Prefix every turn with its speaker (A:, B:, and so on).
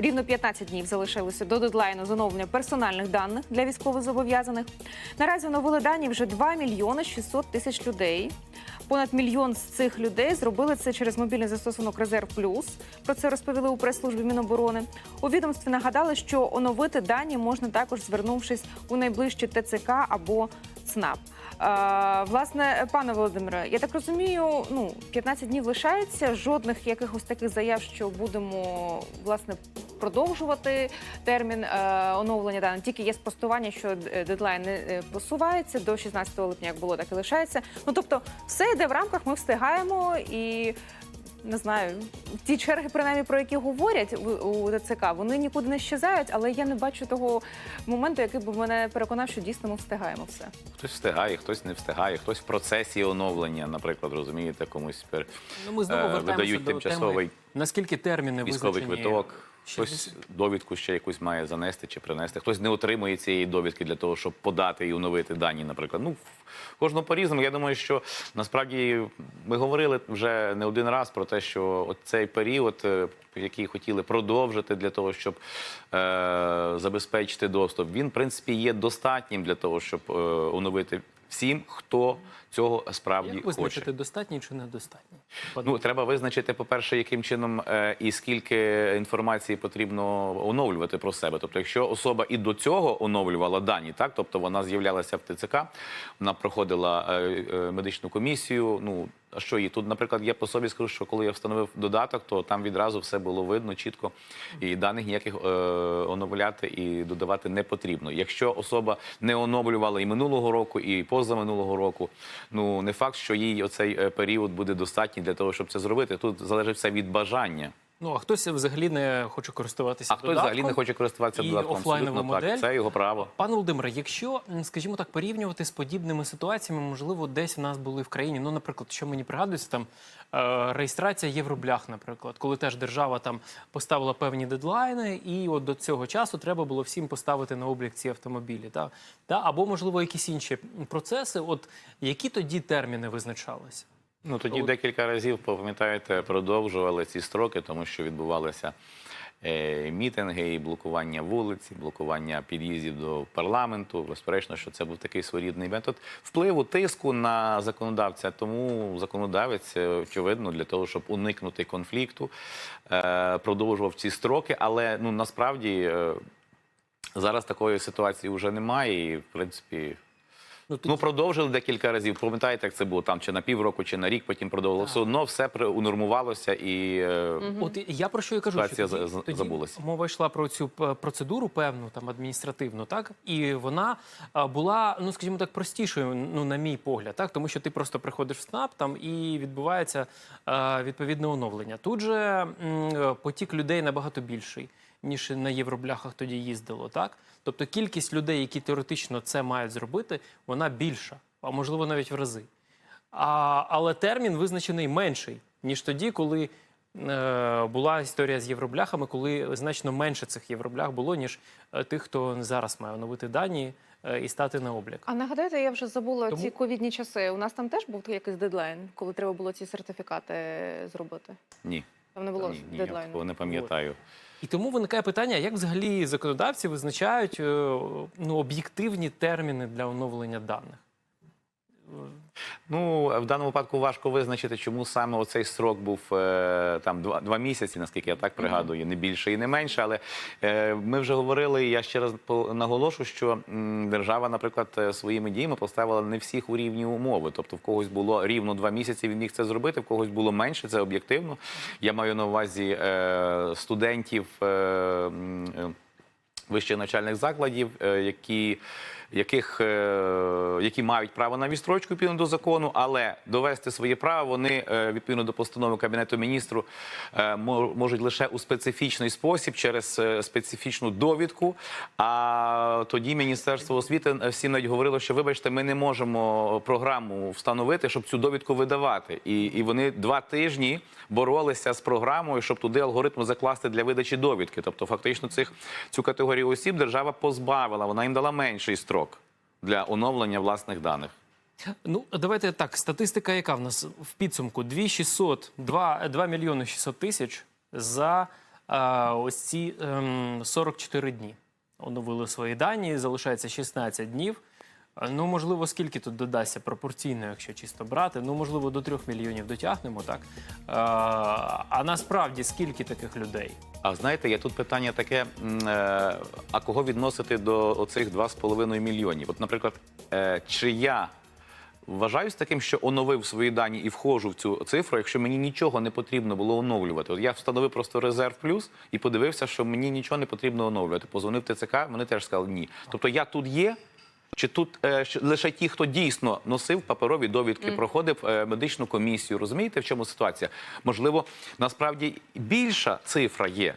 A: Рівно 15 днів залишилося до дедлайну з оновлення персональних даних для військовозобов'язаних. Наразі оновили дані вже 2 мільйони 600 тисяч людей. Понад мільйон з цих людей зробили це через мобільний застосунок Резерв Плюс. Про це розповіли у прес-службі Міноборони. У відомстві нагадали, що оновити дані можна також звернувшись у найближчі ТЦК або ЦНАП. Е, власне, пане Володимире, я так розумію, ну 15 днів лишається. Жодних якихось таких заяв, що будемо власне продовжувати термін е, оновлення даних. Тільки є спростування, що д- дедлайн не е, просувається до 16 липня, як було, так і лишається. Ну тобто, все йде в рамках. Ми встигаємо і. Не знаю, ті черги, принаймні, про які говорять у, ДЦК, вони нікуди не щезають, але я не бачу того моменту, який би мене переконав, що дійсно ми встигаємо все.
B: Хтось встигає, хтось не встигає, хтось в процесі оновлення, наприклад, розумієте, комусь тепер
C: Ну, ми знову
B: Е,
C: вертаємося
B: видають
C: до
B: тимчасовий
C: теми, наскільки терміни
B: військовий
C: визначені.
B: квиток. Хтось довідку ще якусь має занести чи принести. Хтось не отримує цієї довідки для того, щоб подати і оновити дані, наприклад. Ну, кожного по-різному. Я думаю, що насправді ми говорили вже не один раз про те, що цей період, е, який хотіли продовжити для того, щоб е, забезпечити доступ, він, в принципі, є достатнім для того, щоб е, оновити всім, хто цього справді
C: Як
B: хоче.
C: визначити, достатній чи недостатні?
B: Ну, треба визначити, по-перше, яким чином е, і скільки інформації потрібно оновлювати про себе. Тобто, якщо особа і до цього оновлювала дані, так тобто вона з'являлася в ТЦК, вона проходила е, е, медичну комісію. Ну що і тут, наприклад, я по собі скажу, що коли я встановив додаток, то там відразу все було видно чітко, і даних ніяких е, оновляти і додавати не потрібно. Якщо особа не оновлювала і минулого року, і позаминулого року, ну не факт, що їй оцей е, період буде достатній для того, щоб це зробити. Тут залежить все від бажання.
C: Ну а хтось взагалі не хоче користуватися
B: А хтось взагалі не хоче користуватися
C: і
B: додатком.
C: офлайнова
B: Абсолютно
C: модель.
B: так. Це його право.
C: Пане Володимире, якщо, скажімо так, порівнювати з подібними ситуаціями, можливо, десь в нас були в країні. Ну, наприклад, що мені пригадується, там е, реєстрація євроблях, наприклад, коли теж держава там поставила певні дедлайни, і от до цього часу треба було всім поставити на облік ці автомобілі. Та? Та? Або, можливо, якісь інші процеси. От які тоді терміни визначалися?
B: Ну тоді декілька разів, пам'ятаєте, продовжували ці строки, тому що відбувалися е, мітинги і блокування вулиць, і блокування під'їздів до парламенту. Безперечно, що це був такий своєрідний метод впливу тиску на законодавця. Тому законодавець, е, очевидно, для того, щоб уникнути конфлікту, е, продовжував ці строки. Але ну насправді е, зараз такої ситуації вже немає, і в принципі.
C: Ну,
B: Ну, продовжили декілька разів. Пам'ятаєте, як це було там чи на півроку, чи на рік, потім продовжили. Все одно все при- унормувалося і е,
C: От я про що і кажу, що тоді,
B: за- за-
C: тоді
B: забулася.
C: мова йшла про цю процедуру певну, там адміністративну, так і вона була, ну скажімо так, простішою, ну на мій погляд, так тому що ти просто приходиш в СНАП там і відбувається відповідне оновлення. Тут же потік людей набагато більший. Ніж на євробляхах тоді їздило, так тобто кількість людей, які теоретично це мають зробити, вона більша, а можливо навіть в рази. А, але термін визначений менший, ніж тоді, коли е, була історія з євробляхами, коли значно менше цих євроблях було, ніж е, тих, хто зараз має оновити дані е, і стати на облік.
A: А нагадайте, я вже забула
C: Тому-
A: ці ковідні часи. У нас там теж був якийсь дедлайн, коли треба було ці сертифікати зробити.
B: ні,
A: Там не було
B: ні, ні, я такого не пам'ятаю.
C: І тому виникає питання, як взагалі законодавці визначають е, ну, об'єктивні терміни для оновлення даних.
B: Ну в даному випадку важко визначити, чому саме оцей строк був е, там два, два місяці, наскільки я так пригадую, не більше і не менше. Але е, ми вже говорили. і Я ще раз наголошу, що держава, наприклад, е, своїми діями поставила не всіх у рівні умови. Тобто, в когось було рівно два місяці. Він міг це зробити, в когось було менше. Це об'єктивно. Я маю на увазі студентів. Вищих навчальних закладів, які, яких, е, які мають право на відстрочку відповідно до закону, але довести своє право вони е, відповідно до постанови Кабінету міністру е, можуть лише у специфічний спосіб через специфічну довідку. А тоді Міністерство освіти всім навіть говорило, що вибачте, ми не можемо програму встановити, щоб цю довідку видавати. І, і вони два тижні боролися з програмою, щоб туди алгоритм закласти для видачі довідки. Тобто, фактично, цих цю категорію осіб держава позбавила, вона їм дала менший строк для оновлення власних даних.
C: Ну, давайте так. Статистика, яка в нас в підсумку? 2600, 2, 2 мільйони 600 тисяч за е, ось ці е, 44 дні. Оновили свої дані, залишається 16 днів. Ну, можливо, скільки тут додасться пропорційно, якщо чисто брати. Ну, можливо, до 3 мільйонів дотягнемо, так. А насправді скільки таких людей?
B: А знаєте, є тут питання таке: е, а кого відносити до оцих 2,5 мільйонів? От, наприклад, е, чи я вважаюсь таким, що оновив свої дані і входжу в цю цифру, якщо мені нічого не потрібно було оновлювати? От я встановив просто резерв плюс і подивився, що мені нічого не потрібно оновлювати. Позвонив ТЦК, вони теж сказали ні. Тобто я тут є. Чи тут е, лише ті, хто дійсно носив паперові довідки, проходив е, медичну комісію? Розумієте, в чому ситуація? Можливо, насправді більша цифра є.